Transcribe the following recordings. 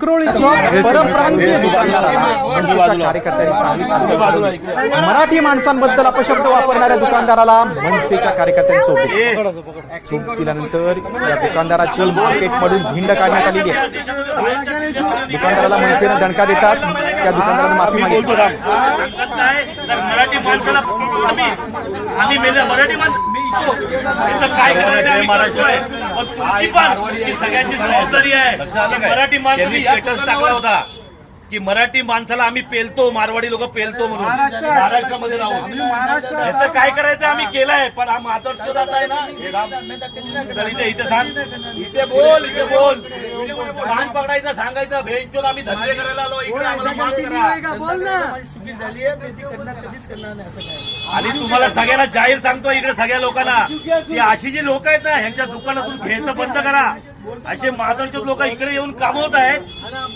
विक्रोळीच्या परप्रांतीय दुकानदाराला कार्यकर्त्यांनी. मराठी माणसांबद्दल अपशब्द वापरणाऱ्या दुकानदाराला मनसेच्या कार्याकर्त्यांनी दिली. चोप दिल्यानंतर या दुकानदाराची मार्केटमधून भिंड काढण्यात आलेली आहे. दुकानदाराला मनसेनं दणका देताच त्या दुकानदारानं माफी मागितली. माणसं. पण तुमची पण तुमची सगळ्यांची जबाबदारी आहे. मराठी स्टेटस टाकला होता. की मराठी माणसाला आम्ही पेलतो मारवाडी लोक पेलतो म्हणून. महाराष्ट्रामध्ये राहून याचं काय करायचं आम्ही केलंय पण हा मातोश्र जात आहे ना हे राम चल इथे इथे सांग. इथे बोल इथे बोल. कान पकडायचं सांगायचं भेंचोद आम्ही धंदे करायला आलो इकडे आम्हाला माफ करा. आणि तुम्हाला सगळ्यांना जाहीर सांगतो इकडे सगळ्या लोकांना की अशी जी लोक आहेत ना ह्यांच्या दुकानातून घ्यायचं बंद करा. असे मादरचे लोक इकडे येऊन कमवत आहेत.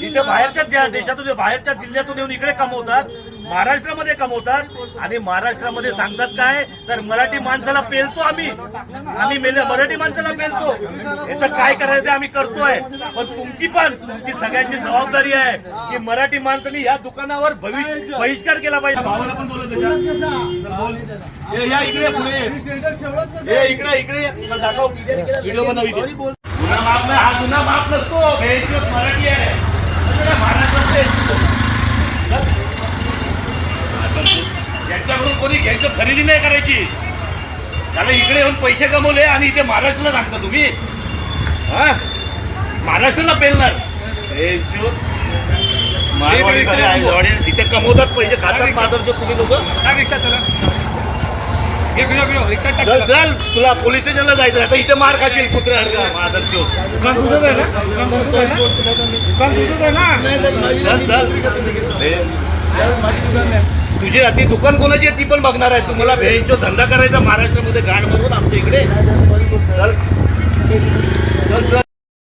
इथे बाहेरच्या देशातून बाहेरच्या जिल्ह्यातून येऊन इकडे कमवतात. महाराष्ट्रामध्ये कमवतात. आणि महाराष्ट्रामध्ये सांगतात काय? तर मराठी माणसाला पेलतो आम्ही. आम्ही मराठी माणसाला पेलतो. याचं काय करायचं आम्ही करतोय. पण तुमची पण तुमची सगळ्यांची जबाबदारी आहे की मराठी माणसाने या दुकानावर भविष्य बहिष्कार केला पाहिजे. भावाला पण बोलत या इकडे पुढे. इकडे इकडे. दाखव. व्हिडिओ बनव गुन्हा माफ नाही हा गुन्हा माफ नसतो. बेहिशोब मराठी आहे. यांच्याकडून कोणी घ्यायचं खरेदी नाही करायची. त्याला इकडे येऊन पैसे कमवले आणि इथे महाराष्ट्राला सांगता तुम्ही? हा? महाराष्ट्राला पेलणार. मारवाडी. इथे कमवतात पैसे खातात माधवचे तुम्ही लोक? चल. चल तुला पोलीस स्टेशनला जायचं आता इथे मार खाशील कुत्र्या माधवचे चल. चल हे. तुझी ती दुकान कोणाची आहे ती पण बघणार आहे. तुम्हाला भेंचो धंदा करायचा महाराष्ट्रामध्ये गाड म्हणून आमच्या इकडे.